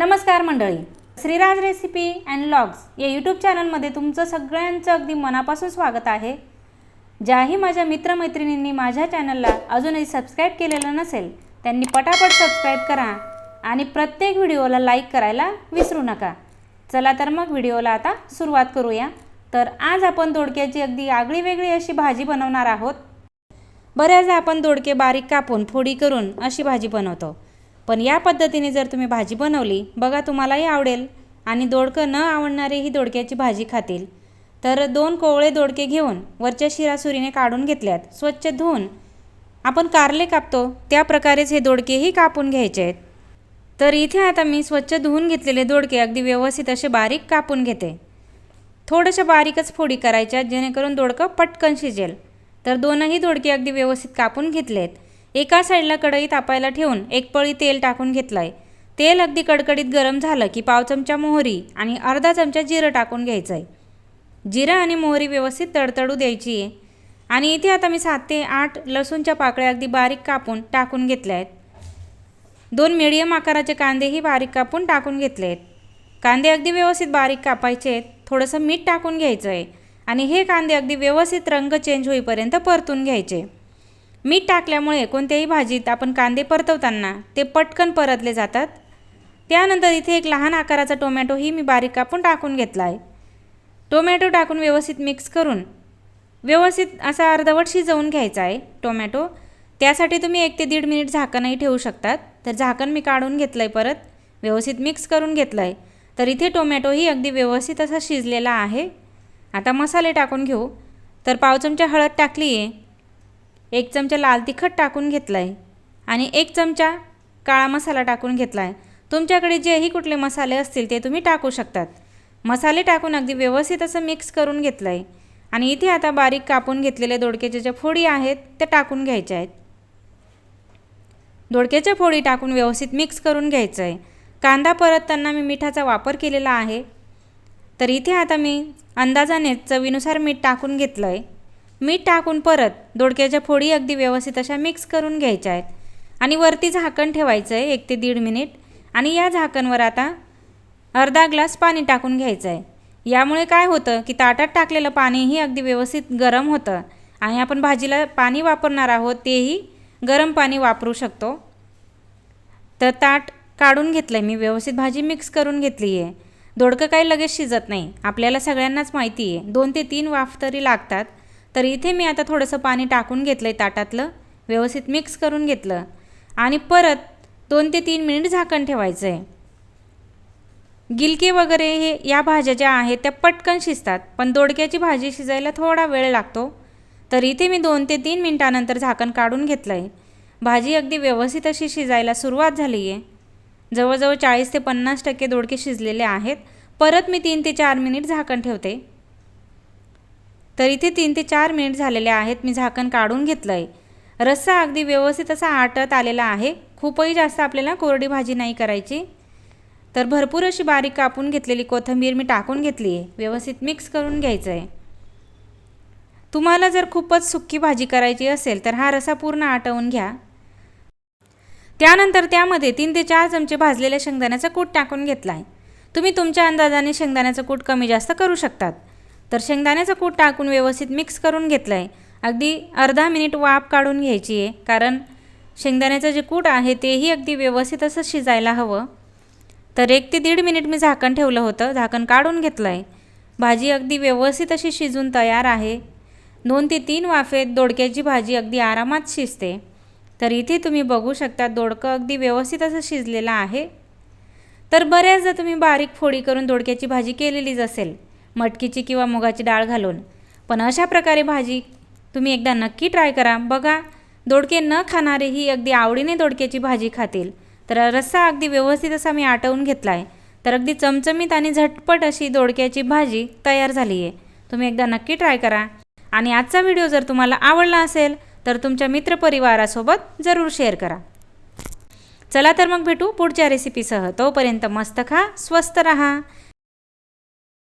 नमस्कार मंडळी. Shriraj recipe and logs या यूट्यूब चॅनलमध्ये तुमचं सगळ्यांचं अगदी मनापासून स्वागत आहे. ज्याही माझ्या मित्रमैत्रिणींनी माझ्या चॅनलला अजूनही सबस्क्राईब केलेलं नसेल त्यांनी पटापट सबस्क्राईब करा आणि प्रत्येक व्हिडिओला लाईक करायला विसरू नका. चला तर मग व्हिडिओला आता सुरुवात करूया. तर आज आपण दोडक्याची अगदी आगळी वेगळी अशी भाजी बनवणार आहोत. बऱ्याचदा आपण दोडके बारीक कापून फोडी करून अशी भाजी बनवतो. पण या पद्धतीने जर तुम्ही भाजी बनवली बघा तुम्हालाही आवडेल. आणि दोडकं न आवडणारेही दोडक्याची भाजी खातील. तर दोन कोवळे दोडके घेऊन वरच्या शिरासुरीने काढून घेतल्यात. स्वच्छ धुवून आपण कारले कापतो. त्या प्रकारेच हे दोडकेही कापून घ्यायचे आहेत. तर इथे आता मी स्वच्छ धुवून घेतलेले दोडके अगदी व्यवस्थित असे बारीक कापून घेते. थोडंशा बारीकच फोडी करायच्या जेणेकरून दोडकं पटकन शिजेल. तर दोनही दोडके अगदी व्यवस्थित कापून घेतलेत. एका साईडला कढई तापायला ठेवून एक पळी तेल टाकून घेतलं आहे तेल अगदी कडकडीत गरम झालं की पाव चमचा मोहरी आणि अर्धा चमचा जिरं टाकून घ्यायचं आहे जिरं आणि मोहरी व्यवस्थित तडतडू द्यायची आहे. आणि इथे आता मी सात ते आठ लसूणच्या पाकळ्या अगदी बारीक कापून टाकून घेतल्या आहेत दोन मिडियम आकाराचे कांदेही बारीक कापून टाकून घेतले आहेत कांदे अगदी व्यवस्थित बारीक कापायचे आहेत. थोडंसं मीठ टाकून घ्यायचं आहे आणि हे कांदे अगदी व्यवस्थित रंग चेंज होईपर्यंत परतून घ्यायचे. मीठ टाकल्यामुळे कोणत्याही भाजीत आपण कांदे परतवताना ते पटकन परतले जातात. त्यानंतर इथे एक लहान आकाराचा टोमॅटोही मी बारीक कापून टाकून घेतला आहे टोमॅटो टाकून व्यवस्थित मिक्स करून व्यवस्थित असा अर्धवट शिजवून घ्यायचा आहे टोमॅटो. त्यासाठी तुम्ही एक ते दीड मिनिट झाकणही ठेवू शकतात. तर झाकण मी काढून घेतलं आहे परत. व्यवस्थित मिक्स करून घेतलं आहे तर इथे टोमॅटोही अगदी व्यवस्थित असा शिजलेला आहे. आता मसाले टाकून घेऊ. तर पाव चमचा हळद टाकली आहे एक चमचा लाल तिखट टाकून घेतला आहे आणि एक चमचा काळा मसाला टाकून घेतला आहे तुमच्याकडे जेही कुठले मसाले असतील ते तुम्ही टाकू शकतात. मसाले टाकून अगदी व्यवस्थित असं मिक्स करून घेतलं आहे आणि इथे आता बारीक कापून घेतलेले दोडक्याच्या ज्या फोडी आहेत त्या टाकून घ्यायच्या आहेत. दोडक्याच्या फोडी टाकून व्यवस्थित मिक्स करून घ्यायचं आहे कांदा परतताना मी मिठाचा वापर केलेला आहे. तर इथे आता मी अंदाजाने चवीनुसार मीठ टाकून घेतलं आहे मीठ टाकून परत दोडक्याच्या फोडी अगदी व्यवस्थित अशा मिक्स करून घ्यायच्या आहेत. आणि वरती झाकण ठेवायचं आहे एक ते दीड मिनिट. आणि या झाकणवर आता अर्धा ग्लास पाणी टाकून घ्यायचं आहे यामुळे काय होतं की ताटात टाकलेलं पाणीही अगदी व्यवस्थित गरम होतं. आणि आपण भाजीला पाणी वापरणार आहोत तेही गरम पाणी वापरू शकतो. तर ताट काढून घेतलं आहे मी व्यवस्थित भाजी मिक्स करून घेतली आहे दोडकं काही लगेच शिजत नाही. आपल्याला सगळ्यांनाच माहिती आहे दोन ते तीन वाफ तरी लागतात. तर इथे मी आता थोडंसं पाणी टाकून घेतलं आहे ताटातलं व्यवस्थित मिक्स करून घेतलं. आणि परत दोन ते तीन मिनिट झाकण ठेवायचं आहे गिलके वगैरे हे या भाज्या ज्या आहेत त्या पटकन शिजतात पण दोडक्याची भाजी शिजायला थोडा वेळ लागतो. तर इथे मी दोन ते तीन मिनटानंतर झाकण काढून घेतलं आहे भाजी अगदी व्यवस्थित अशी शिजायला सुरुवात झाली आहे जवळजवळ चाळीस ते पन्नास टक्के दोडके शिजलेले आहेत. परत मी तीन ते चार मिनिट झाकण ठेवते. तर इथे तीन ते चार मिनिट झालेले आहेत मी झाकण काढून घेतलं आहे रस्सा अगदी व्यवस्थित असा आटत आलेला आहे. खूपही जास्त आपल्याला कोरडी भाजी नाही करायची. तर भरपूर अशी बारीक कापून घेतलेली कोथिंबीर मी टाकून घेतली आहे व्यवस्थित मिक्स करून घ्यायचं आहे तुम्हाला जर खूपच सुक्की भाजी करायची असेल तर हा रसा पूर्ण आटवून घ्या. त्यानंतर त्यामध्ये तीन ते चार चमचे भाजलेल्या शेंगदाण्याचा कूट टाकून घेतला आहे तुम्ही तुमच्या अंदाजाने शेंगदाण्याचं कूट कमी जास्त करू शकतात. तर शेंगदाण्याचं कूट टाकून व्यवस्थित मिक्स करून घेतलं आहे अगदी अर्धा मिनिट वाफ काढून घ्यायची आहे कारण शेंगदाण्याचं जे कूट आहे तेही अगदी व्यवस्थित असं शिजायला हवं. तर एक ते दीड मिनिट मी झाकण ठेवलं होतं झाकण काढून घेतलं आहे भाजी अगदी व्यवस्थित अशी शिजून तयार आहे. दोन ते तीन वाफेत दोडक्याची भाजी अगदी आरामात शिजते. तर इथे तुम्ही बघू शकता दोडकं अगदी व्यवस्थित असं शिजलेलं आहे. तर बऱ्याचदा तुम्ही बारीक फोडी करून दोडक्याची भाजी केलेलीच असेल. मटकीची किंवा मुगाची डाळ घालून. पण अशा प्रकारे भाजी तुम्ही एकदा नक्की ट्राय करा. बघा दोडके न खाणारेही अगदी आवडीने दोडक्याची भाजी खातील. तर रस्सा अगदी व्यवस्थित असा मी आटवून घेतला आहे तर अगदी चमचमीत आणि झटपट अशी दोडक्याची भाजी तयार झाली आहे तुम्ही एकदा नक्की ट्राय करा. आणि आजचा व्हिडिओ जर तुम्हाला आवडला असेल तर तुमच्या मित्रपरिवारासोबत जरूर शेअर करा. चला तर मग भेटू पुढच्या रेसिपीसह. तोपर्यंत मस्त खा स्वस्त रहा.